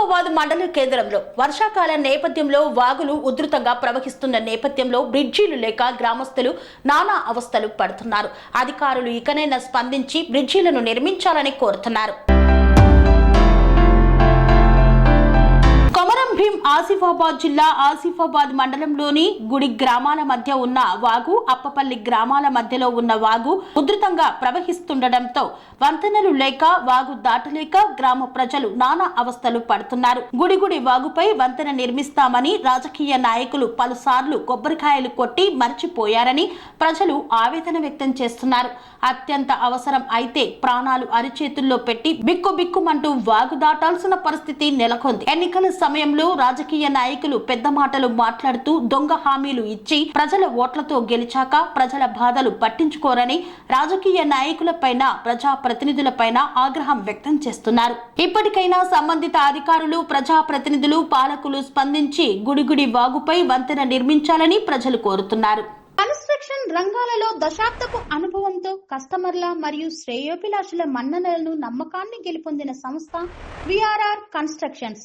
ఆసిఫాబాద్ మండల కేంద్రంలో వర్షాకాల నేపథ్యంలో వాగులు ఉధృతంగా ప్రవహిస్తున్న నేపథ్యంలో బ్రిడ్జీలు లేక గ్రామస్తులు నానా అవస్థలు పడుతున్నారు. అధికారులు ఇకనైనా స్పందించి బ్రిడ్జీలను నిర్మించాలని కోరుతున్నారు. ఆసిఫాబాద్ జిల్లా ఆసిఫాబాద్ మండలంలోని గుడి గ్రామాల మధ్య ఉన్న వాగు అప్పపల్లి గ్రామాల మధ్యలో ఉన్న వాగు ఉధృతంగా ప్రవహిస్తుండటంతో వంతెనలు లేక వాగు దాటలేక గ్రామ ప్రజలు నానా అవస్థలు పడుతున్నారు. గుడిగుడి వాగుపై వంతెన నిర్మిస్తామని రాజకీయ నాయకులు పలుసార్లు కొబ్బరికాయలు కొట్టి మర్చిపోయారని ప్రజలు ఆవేదన వ్యక్తం చేస్తున్నారు. అత్యంత అవసరం అయితే ప్రాణాలు అరిచేతుల్లో పెట్టి బిక్కు బిక్కుమంటూ వాగు దాటాల్సిన పరిస్థితి నెలకొంది. ఎన్నికల సమయంలో రాజకీయ నాయకులు పెద్ద మాటలు మాట్లాడుతూ దొంగ హామీలు ఇచ్చి ప్రజల ఓట్లతో గెలిచాక ప్రజల బాధలు పట్టించుకోరని రాజకీయ నాయకులపైన ప్రజాప్రతినిధులపైన ఆగ్రహం వ్యక్తం చేస్తున్నారు. ఇప్పటికైనా సంబంధిత అధికారులు ప్రజా ప్రతినిధులు పాలకులు స్పందించి గుడిగుడి వాగుపై వంతెన నిర్మించాలని ప్రజలు కోరుతున్నారు. కన్స్ట్రక్షన్ రంగాలలో దశాబ్దపు అనుభవంతో కస్టమర్ల మరియు శ్రేయోభిలాషుల మన్ననలను నమ్మకాన్ని గెలుపొందిన సంస్థ విఆర్ఆర్ కన్స్ట్రక్షన్స్.